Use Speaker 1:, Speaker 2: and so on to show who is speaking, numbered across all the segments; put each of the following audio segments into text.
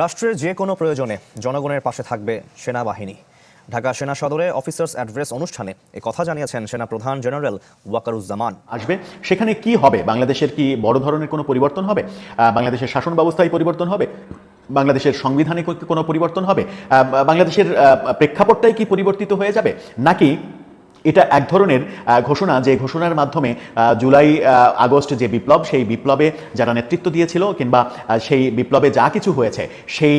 Speaker 1: রাষ্ট্রের যে কোনো প্রয়োজনে জনগণের পাশে থাকবে সেনাবাহিনী। ঢাকা সেনা সদরে অফিসার্স অ্যাড্রেস অনুষ্ঠানে এ কথা জানিয়েছেন সেনা প্রধান জেনারেল ওয়াকারুজ্জামান।
Speaker 2: আসবে। সেখানে কি হবে? বাংলাদেশের কি বড় ধরনের কোনো পরিবর্তন হবে? বাংলাদেশের শাসন ব্যবস্থায় পরিবর্তন হবে? বাংলাদেশের সংবিধানে কোনো পরিবর্তন হবে? বাংলাদেশের প্রেক্ষাপটটাই কি পরিবর্তিত হয়ে যাবে? নাকি এটা এক ধরনের ঘোষণা যে ঘোষণার মাধ্যমে জুলাই আগস্ট যে বিপ্লব, সেই বিপ্লবে যারা নেতৃত্ব দিয়েছিল কিংবা সেই বিপ্লবে যা কিছু হয়েছে, সেই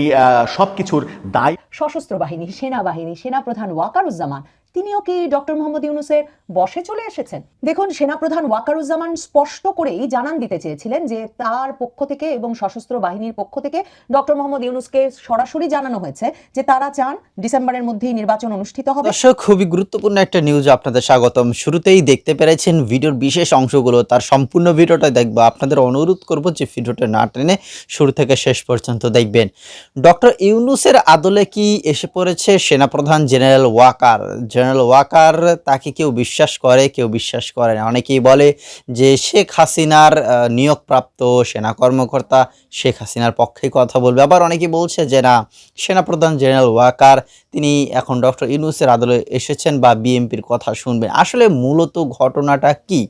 Speaker 2: সব কিছুর দায়
Speaker 3: সশস্ত্র বাহিনী, সেনাবাহিনী, সেনাপ্রধান ওয়াকারুজ্জামান তিনিও কি ডক্টর মোহাম্মদ ইউনুসের বসে চলে এসেছেন? দেখুন, সেনাপ্রধান ওয়াকারুজ্জামান স্পষ্ট করেই জানান দিতে চেয়েছিলেন যে তার পক্ষ থেকে এবং সশস্ত্র বাহিনীর পক্ষ থেকে ডক্টর মোহাম্মদ ইউনুসকে সরাসরি জানানো হয়েছে যে তারা চান ডিসেম্বরের মধ্যেই নির্বাচন অনুষ্ঠিত হবে।
Speaker 4: দর্শক, খুবই গুরুত্বপূর্ণ একটা নিউজ আপনাদের স্বাগতম। শুরুতেই দেখতে পেরেছেন ভিডিওর বিশেষ অংশগুলো। তার সম্পূর্ণ ভিডিওটা দেখব। আপনাদের অনুরোধ করব যে ভিডিওটা না টেনে শুরু থেকে শেষ পর্যন্ত দেখবেন। ডক্টর ইউনুসের আদলে কি এসে পড়েছে সেনাপ্রধান জেনারেল ওয়াকার? জেনারেল ওয়াকার, তাকে কেউ বিশ্বাস করে, কেউ বিশ্বাস করে না। অনেকেই বলে যে শেখ হাসিনার নিয়োগপ্রাপ্ত সেনা কর্মকর্তা শেখ হাসিনার পক্ষে কথা বলবে। আবার অনেকে বলছে যে না, সেনাপ্রধান জেনারেল ওয়াকার, তিনি এখন ডক্টর ইউনুসের আদলে এসেছেন বা বিএমপির কথা শুনবেন। আসলে মূলত ঘটনাটা কি?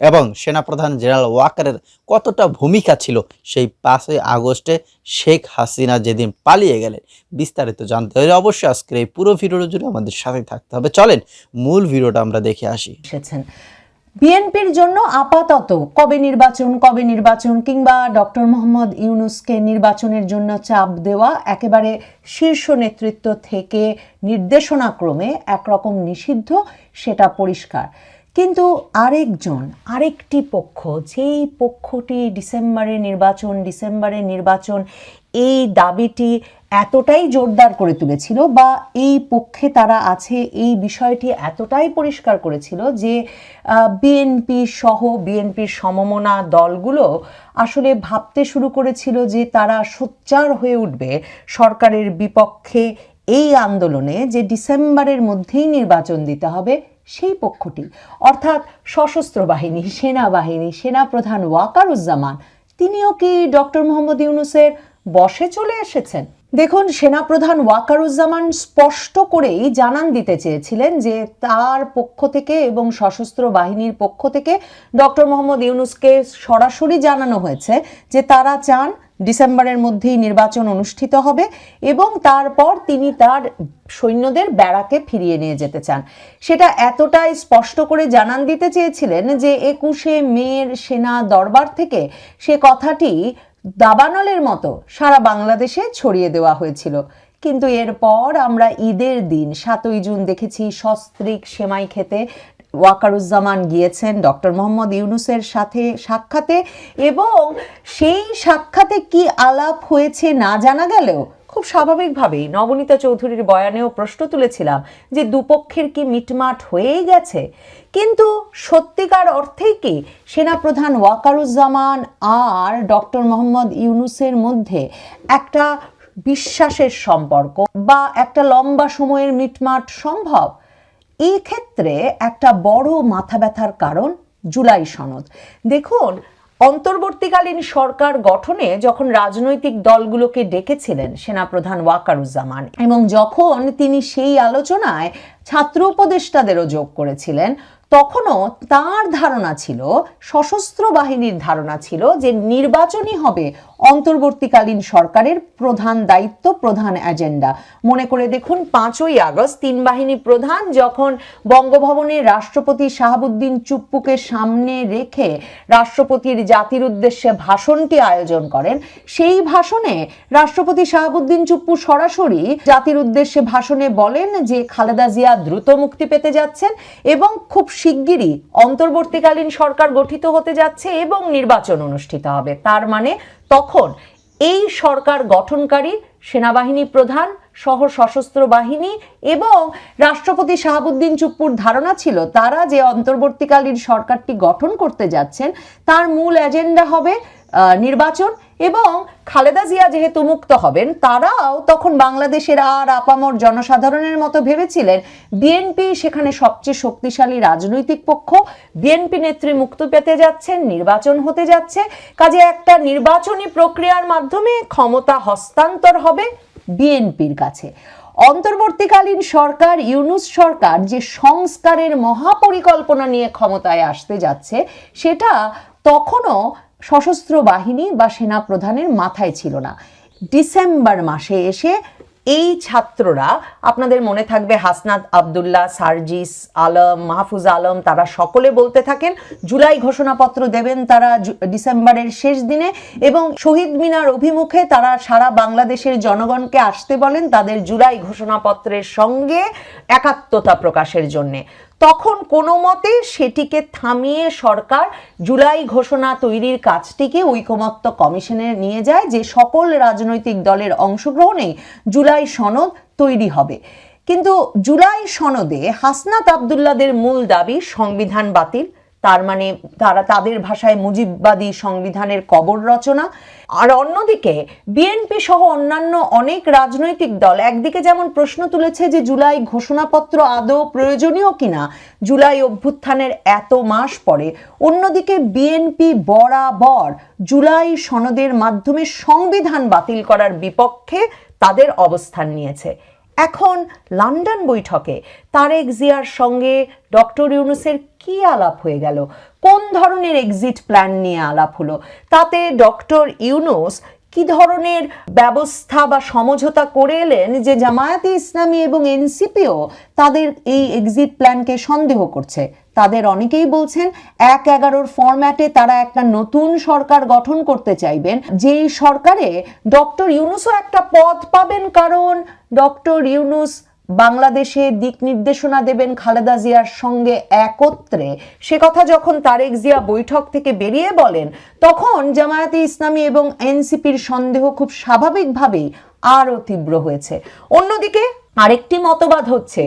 Speaker 4: এবং সেনাপ্রধান জেনারেল ওয়াকারের কতটা ভূমিকা ছিল সেই পাঁচই আগস্টে শেখ হাসিনা যেদিন পালিয়ে গেলেন, বিস্তারিত জানতে হলে অবশ্যই আজকের এই পুরো ভিডিওটা জুড়ে আমাদের সাথে থাকতে হবে। চলেন, মূল ভিডিওটা আমরা দেখে আসি।
Speaker 3: বিএনপির জন্য আপাতত কবে নির্বাচন কবে নির্বাচন কিংবা ডক্টর মোহাম্মদ ইউনুসকে নির্বাচনের জন্য চাপ দেওয়া একেবারে শীর্ষ নেতৃত্ব থেকে নির্দেশনাক্রমে একরকম নিষিদ্ধ, সেটা পরিষ্কার। কিন্তু আরেকজন, আরেকটি পক্ষ, যেই পক্ষটি ডিসেম্বরে নির্বাচন ডিসেম্বরে নির্বাচন, এই দাবিটি এতটাই জোরদার করে তুলেছিল বা এই পক্ষে তারা আছে, এই বিষয়টি এতটাই পরিষ্কার করেছিল যে বিএনপি সহ বিএনপির সমমনা দলগুলো আসলে ভাবতে শুরু করেছিল যে তারা সোচ্চার হয়ে উঠবে সরকারের বিপক্ষে এই আন্দোলনে যে ডিসেম্বরের মধ্যেই নির্বাচন দিতে হবে। সেই পক্ষটি। অর্থাৎ সশস্ত্র বাহিনী, সেনাবাহিনী, সেনাপ্রধান ওয়াকারুজ্জামান, তিনিও কি ডক্টর মোহাম্মদ ইউনুসের বসে চলে এসেছেন? দেখুন, সেনাপ্রধান ওয়াকারুজ্জামান স্পষ্ট করেই জানান দিতে চেয়েছিলেন যে তার পক্ষ থেকে এবং সশস্ত্র বাহিনীর পক্ষ থেকে ডক্টর মোহাম্মদ ইউনুসকে সরাসরি জানানো হয়েছে যে তারা চান ডিসেম্বরের মধ্যেই নির্বাচন অনুষ্ঠিত হবে এবং তারপর তিনি তার সৈন্যদের ব্যারাকে ফিরিয়ে নিয়ে যেতে চান। সেটা এতটাই স্পষ্ট করে জানান দিতে চেয়েছিলেন যে একুশে মেয়ের সেনা দরবার থেকে সে কথাটি দাবানলের মতো সারা বাংলাদেশে ছড়িয়ে দেওয়া হয়েছিল। কিন্তু এরপর আমরা ঈদের দিন, সাতই জুন দেখেছি সস্ত্রিক সেমাই খেতে ওয়াকারুজ্জামান গিয়েছেন ডক্টর মোহাম্মদ ইউনুসের সাথে সাক্ষাতে এবং সেই সাক্ষাতে কি আলাপ হয়েছে না জানা গেলেও খুব স্বাভাবিকভাবেই নবনীতা চৌধুরীর বয়ানেও প্রশ্ন তুলেছিলাম যে দুপক্ষের কি মিটমাট হয়েই গেছে। কিন্তু সত্যিকার অর্থেই কি সেনাপ্রধান ওয়াকারুজ্জামান আর ডক্টর মোহাম্মদ ইউনুসের মধ্যে একটা বিশ্বাসের সম্পর্ক বা একটা লম্বা সময়ের মিটমাট সম্ভব? এই ক্ষেত্রে একটা বড় মাথা ব্যথার কারণ জুলাই সনদ। দেখুন, অন্তর্বর্তীকালীন সরকার গঠনে যখন রাজনৈতিক দলগুলোকে ডেকেছিলেন সেনাপ্রধান ওয়াকারুজ্জামান এবং যখন তিনি সেই আলোচনায় ছাত্র উপদেষ্টাদেরও যোগ করেছিলেন, তখনও তার ধারণা ছিল, সশস্ত্র বাহিনীর ধারণা ছিল যে নির্বাচনই হবে অন্তর্বর্তীকালীন সরকারের প্রধান দায়িত্ব, প্রধান এজেন্ডা মনে করে দেখুন, পাঁচই আগস্ট তিন বাহিনী প্রধান যখন বঙ্গভবনে রাষ্ট্রপতি শাহাবুদ্দিন চুপ্পুকে সামনে রেখে রাষ্ট্রপতির জাতির উদ্দেশ্যে ভাষণটি আয়োজন করেন, সেই ভাষণে রাষ্ট্রপতি শাহাবুদ্দিন চুপ্পু সরাসরি জাতির উদ্দেশ্যে ভাষণে বলেন যে খালেদা জিয়া দ্রুত মুক্তি পেতে যাচ্ছেন এবং খুব শিগগিরই অন্তর্বর্তীকালীন সরকার গঠিত হতে যাচ্ছে এবং নির্বাচন অনুষ্ঠিত হবে। তার মানে তখন এই সরকার গঠনকারী সেনাবাহিনী প্রধান, সহ সশস্ত্র বাহিনী এবং রাষ্ট্রপতি শাহাবুদ্দিন চুপ্পুর ধারণা ছিল তারা যে অন্তর্বর্তীকালীন সরকারটি গঠন করতে যাচ্ছেন, তার মূল এজেন্ডা হবে নির্বাচন এবং খালেদা জিয়া যেহেতু মুক্ত হবেন, তারাও তখন বাংলাদেশের আর আপামর জনসাধারণের মতো ভেবেছিলেন বিএনপি সেখানে সবচেয়ে শক্তিশালী রাজনৈতিক পক্ষ বিএনপি নেত্রী মুক্ত পেতে যাচ্ছেন, নির্বাচন হতে যাচ্ছে, কাজে একটা নির্বাচনী প্রক্রিয়ার মাধ্যমে ক্ষমতা হস্তান্তর হবে বিএনপির কাছে। অন্তর্বর্তীকালীন সরকার, ইউনুস সরকার যে সংস্কারের মহাপরিকল্পনা নিয়ে ক্ষমতায় আসতে যাচ্ছে, সেটা তখনও সশস্ত্র বাহিনী বা সেনা প্রধানের মাথায় ছিল না। ডিসেম্বর মাসে এসে এই ছাত্ররা, আপনাদের মনে থাকবে হাসনাত আবদুল্লাহ, সার্জিস আলম, মাহফুজ আলম, তারা সকলে বলতে থাকেন, জুলাই ঘোষণাপত্র দেবেন তারা ডিসেম্বরের শেষ দিনে এবং শহীদ মিনার অভিমুখে তারা সারা বাংলাদেশের জনগণকে আসতে বলেন তাদের জুলাই ঘোষণাপত্রের সঙ্গে একাত্মতা প্রকাশের জন্যে। তখন কোনো মতে সেটিকে থামিয়ে সরকার জুলাই ঘোষণা তৈরির কাজটিকে ঐকমত্য কমিশনে নিয়ে যায়, যে সকল রাজনৈতিক দলের অংশগ্রহণেই জুলাই সনদ তৈরি হবে। কিন্তু জুলাই সনদে হাসনাত আবদুল্লাদের মূল দাবি সংবিধান বাতিল। তার মানে তারা তাদের ভাষায় মুজিববাদী সংবিধানের কবর রচনা। আর অন্যদিকে বিএনপি সহ অন্যান্য অনেক রাজনৈতিক দল একদিকে যেমন প্রশ্ন তুলেছে যে জুলাই ঘোষণাপত্র আদৌ প্রয়োজনীয় কিনা, জুলাই অভ্যুত্থানের এত মাস পরে, অন্যদিকে বিএনপি বরাবর জুলাই সনদের মাধ্যমে সংবিধান বাতিল করার বিপক্ষে তাদের অবস্থান নিয়েছে। এখন লন্ডন বৈঠকে তারেক জিয়ার সঙ্গে ডক্টর ইউনুসের কি আলাপ হয়ে গেল? কোন ধরনের এক্সিট প্ল্যান নিয়ে আলাপ হলো? তাতে ডক্টর ইউনুস কি ধরনের ব্যবস্থা বা সমঝোতা করে এলেন যে জামায়াতে ইসলামী এবং এনসিপিও তাদের এই এক্সিট প্ল্যানকে সন্দেহ করছে? তাদের অনেকেই বলছেন এক এগারোর ফরম্যাটে তারা একটা নতুন সরকার গঠন করতে চাইবেন। যেই সরকারে ডক্টর ইউনুসও একটা পদ পাবেন কারণ ডক্টর ইউনুস বাংলাদেশে দিক নির্দেশনা দেবেন খালেদা জিয়ার সঙ্গে একত্রে। সে কথা যখন তারেক জিয়া বৈঠক থেকে বেরিয়ে বলেন, তখন জামায়াতে ইসলামী এবং এনসিপির সন্দেহ খুব স্বাভাবিকভাবেই আরও তীব্র হয়েছে। অন্যদিকে আরেকটি মতবাদ হচ্ছে,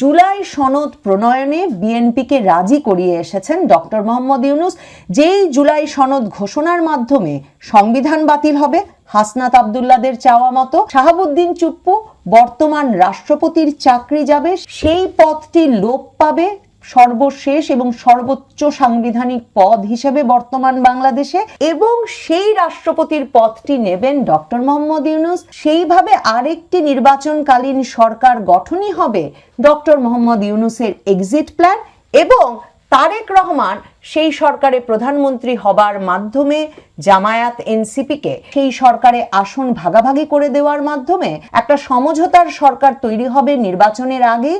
Speaker 3: জুলাই সনদ প্রণয়নে বিএনপিকে রাজি করিয়ে এসেছেন ডক্টর মোহাম্মদ ইউনুস। যেই জুলাই সনদ ঘোষণার মাধ্যমে সংবিধান বাতিল হবে, হাসনাত আবদুল্লাদের চাওয়া মতো, শাহাবুদ্দিন চুপ্পু বর্তমান রাষ্ট্রপতির চাকরি যাবে, সেই পথটি লোপ পাবে সর্বশেষ এবং সর্বোচ্চ সাংবিধানিক পদ হিসেবে বর্তমান বাংলাদেশে এবং সেই রাষ্ট্রপতির পদটি নেবেন ডক্টর মোহাম্মদ ইউনুস। সেইভাবে আরেকটি নির্বাচনকালীন সরকার গঠনই হবে ডক্টর মোহাম্মদ ইউনুসের এক্সিট প্ল্যান এবং তারেক রহমান সেই সরকারে প্রধানমন্ত্রী হবার মাধ্যমে জামায়াত এনসিপিকে সেই সরকারে আসন ভাগাভাগি করে দেওয়ার মাধ্যমে একটা সমঝোতার সরকার তৈরি হবে নির্বাচনের আগে,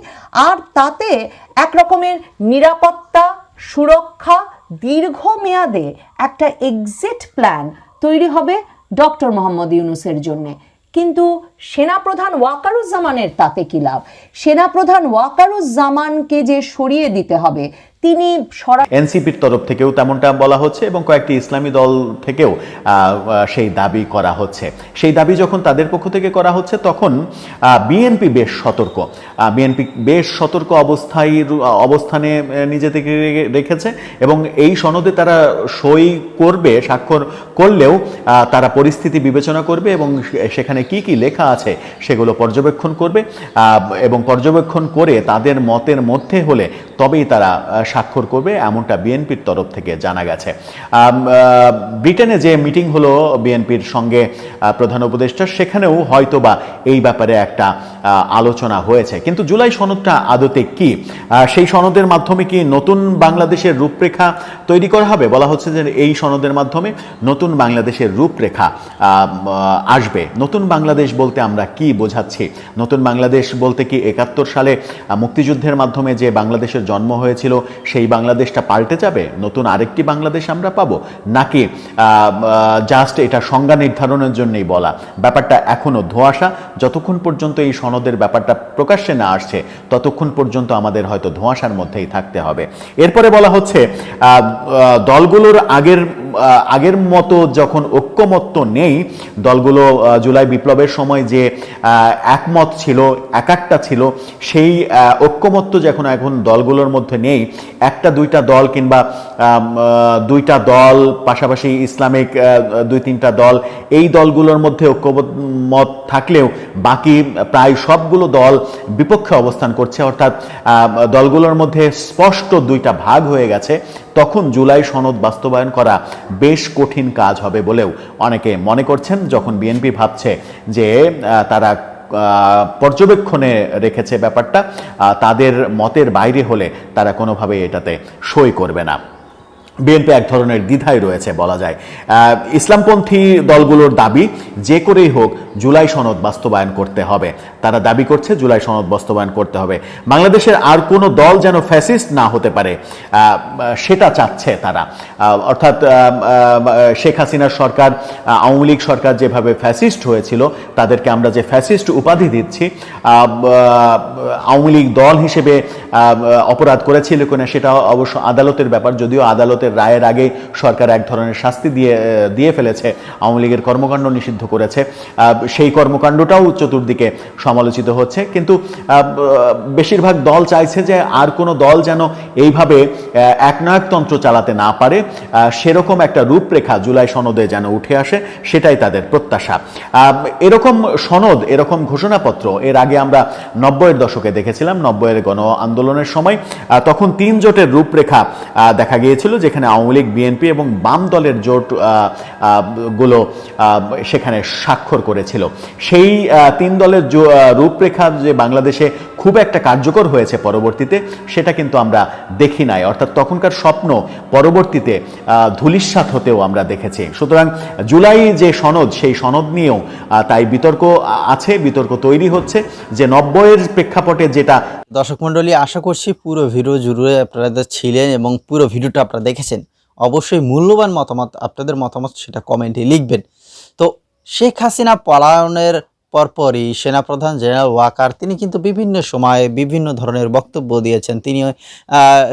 Speaker 3: আর তাতে এক রকমের নিরাপত্তা, সুরক্ষা, দীর্ঘমেয়াদে একটা এক্সিট প্ল্যান তৈরি হবে ডক্টর মোহাম্মদ ইউনুসের জন্যে। কিন্তু সেনাপ্রধান ওয়াকারুজ্জামানের তাতে কি লাভ? সেনাপ্রধান ওয়াকারুজ্জামানকে যে সরিয়ে দিতে হবে তিনি সরা
Speaker 2: এনসিপির তরফ থেকেও তেমনটা বলা হচ্ছে এবং কয়েকটি ইসলামী দল থেকেও সেই দাবি করা হচ্ছে। সেই দাবি যখন তাদের পক্ষ থেকে করা হচ্ছে, তখন বিএনপি বেশ সতর্ক। বিএনপি বেশ সতর্ক অবস্থায় অবস্থানে নিজে থেকে রেখেছে এবং এই সনদে তারা সই করবে, স্বাক্ষর করলেও তারা পরিস্থিতি বিবেচনা করবে এবং সেখানে কি কি লেখা আছে সেগুলো পর্যবেক্ষণ করবে। এবং পর্যবেক্ষণ করে তাদের মতের মধ্যে হলে তবেই তারা স্বাক্ষর করবে, এমনটা বিএনপির তরফ থেকে জানা গেছে। ব্রিটেনে যে মিটিং হলো বিএনপির সঙ্গে প্রধান উপদেষ্টা সেখানেও হয়তোবা এই ব্যাপারে একটা আলোচনা হয়েছে। কিন্তু জুলাই সনদটা আদতে কি? সেই সনদের মাধ্যমে কি নতুন বাংলাদেশের রূপরেখা তৈরি করা হবে? বলা হচ্ছে যে এই সনদের মাধ্যমে নতুন বাংলাদেশের রূপরেখা আসবে। নতুন বাংলাদেশ বলতে আমরা কি বোঝাচ্ছি? নতুন বাংলাদেশ বলতে কি একাত্তর সালে মুক্তিযুদ্ধের মাধ্যমে যে বাংলাদেশের জন্ম হয়েছিল, সেই বাংলাদেশটা পাল্টে যাবে? নতুন আরেকটি বাংলাদেশ আমরা পাবো? নাকি জাস্ট এটা সংজ্ঞা নির্ধারণের জন্যই বলা? ব্যাপারটা এখনও ধোঁয়াশা। যতক্ষণ পর্যন্ত এই সনদের ব্যাপারটা প্রকাশ্যে না আসছে, ততক্ষণ পর্যন্ত আমাদের হয়তো ধোঁয়াশার মধ্যেই থাকতে হবে। এরপরে বলা হচ্ছে দলগুলোর আগের আগের মতো যখন ঐক্যমত্য নেই, দলগুলো জুলাই বিপ্লবের সময় যে একমত ছিল একাট্টা ছিল, সেই ঐক্যমত্য যখন এখন দলগুলোর মধ্যে নেই, একটা, দুইটা দল কিংবা দুইটা দল, পাশাপাশি ইসলামিক দুই, তিনটা দল, এই দলগুলোর মধ্যে ঐক্যমত থাকলেও বাকি প্রায় সবগুলো দল বিপক্ষে অবস্থান করছে। অর্থাৎ দলগুলোর মধ্যে স্পষ্ট দুইটা ভাগ হয়ে গেছে। তখন জুলাই সনদ বাস্তবায়ন করা বেশ কঠিন কাজ। হবে বলেও অনেকে মনে করছেন যখন বিএনপি ভাবছে যে তারা পর্যবেক্ষণে রেখেছে ব্যাপারটা তাদের মতের বাইরে হলে তারা কোনোভাবে এটাতে সই করবে না। বিএনপি এক ধরনের দ্বিধায় রয়েছে বলা যায়। ইসলামপন্থী দলগুলোর দাবি, যে করেই হোক, জুলাই সনদ বাস্তবায়ন করতে হবে। তারা দাবি করছে জুলাই সনদ বাস্তবায়ন করতে হবে। বাংলাদেশের আর কোনো দল যেন ফ্যাসিস্ট না হতে পারে সেটা চাচ্ছে তারা। অর্থাৎ শেখ হাসিনার সরকার আওয়ামী লীগ সরকার যেভাবে ফ্যাসিস্ট হয়েছিল, তাদেরকে আমরা যে ফ্যাসিস্ট উপাধি দিচ্ছি আওয়ামী লীগ দল হিসেবে অপরাধ করেছিল কিনা সেটা অবশ্য আদালতের ব্যাপার। যদিও আদালতের রায়ের আগে সরকার এক ধরনের শাস্তি দিয়ে দিয়ে ফেলেছে, আওয়ামী লীগের কর্মকাণ্ড নিষিদ্ধ করেছে সেই কর্মকাণ্ডটাও চতুর্দিকে সমালোচিত হচ্ছে। কিন্তু বেশিরভাগ দল চাইছে যে আর কোনো দল যেন এইভাবে একনায়কতন্ত্র চালাতে না পারে। সেরকম একটা রূপরেখা জুলাই সনদে যেন উঠে আসে, সেটাই তাদের প্রত্যাশা। এরকম সনদ, এরকম ঘোষণাপত্র, এর আগে আমরা নব্বইয়ের দশকে দেখেছিলাম, নব্বইয়ের গণ আন্দোলনের সময় তখন তিন জোটের রূপরেখা দেখা গিয়েছিল, যেখানে আওয়ামী লীগ, বিএনপি এবং বাম দলের জোটগুলো সেখানে স্বাক্ষর করেছিল। সেই তিন দলের রূপরেখা যে বাংলাদেশে খুব একটা কার্যকর হয়েছে পরবর্তীতে সেটা কিন্তু আমরা দেখি নাই। অর্থাৎ তখনকার স্বপ্ন পরবর্তীতে আহ, হতেও আমরা দেখেছি। সুতরাং জুলাই যে সনদ সেই সনদ নিয়েও তাই বিতর্ক আছে বিতর্ক তৈরি হচ্ছে যে নব্বইয়ের প্রেক্ষাপটে যেটা
Speaker 4: দর্শক মণ্ডলী আশা করছি পুরো ভিডিও জুড়ে আপনারা ছিলেন এবং পুরো ভিডিওটা আপনারা দেখেছেন অবশ্যই মূল্যবান মতামত আপনাদের মতামত সেটা কমেন্টে লিখবেন। তো শেখ হাসিনা পলায়নের পরপরই সেনাপ্রধান জেনারেল ওয়াকার, তিনি কিন্তু বিভিন্ন সময়ে বিভিন্ন ধরনের বক্তব্য দিয়েছেন। তিনি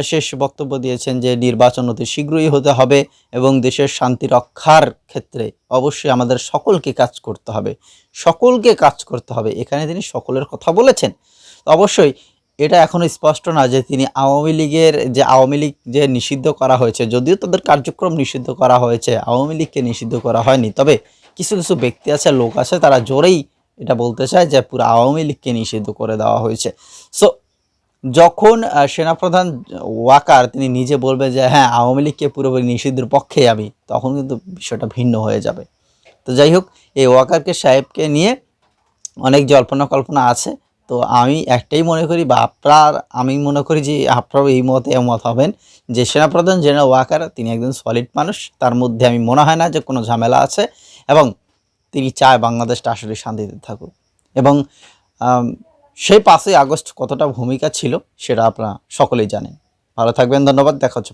Speaker 4: শেষ বক্তব্য দিয়েছেন যে নির্বাচন অতি শীঘ্রই হতে হবে এবং দেশের শান্তি রক্ষার ক্ষেত্রে অবশ্যই আমাদের সকলকে কাজ করতে হবে। সকলকে কাজ করতে হবে। এখানে তিনি সকলের কথা বলেছেন। অবশ্যই এটা এখনও স্পষ্ট না যে তিনি আওয়ামী লীগের যে আওয়ামী লীগ যে নিষিদ্ধ করা হয়েছে, যদিও তাদের কার্যক্রম নিষিদ্ধ করা হয়েছে, আওয়ামী লীগকে নিষিদ্ধ করা হয়নি। তবে কিছু কিছু ব্যক্তি আছে, লোক আছে, তারা জোরেই এটা বলতে চায় যে পুরো আওয়ামী লীগকে নিষিদ্ধ করে দেওয়া হয়েছে। সো যখন সেনাপ্রধান ওয়াকার, তিনি নিজে বলবে যে হ্যাঁ আওয়ামী লীগকে পুরোপুরি নিষিদ্ধের পক্ষে আমি, তখন কিন্তু বিষয়টা ভিন্ন হয়ে যাবে। তো যাই হোক, এই ওয়াকারকে, সাহেবকে নিয়ে অনেক জল্পনা কল্পনা আছে। তো আমি একটাই মনে করি বা আপনার, আমি মনে করি যে আপনারাও এই মতে একমত হবেন যে সেনাপ্রধান জেনারেল ওয়াকার, তিনি একজন সলিড মানুষ। তার মধ্যে আমি মনে হয় না যে কোনো ঝামেলা আছে। এবং তিনি চায় বাংলাদেশটা আসলে শান্তিতে থাকুক। এবং সেই পাঁচই আগস্ট কতটা ভূমিকা ছিল সেটা আপনারা সকলেই জানেন। ভালো থাকবেন, ধন্যবাদ, দেখা হচ্ছে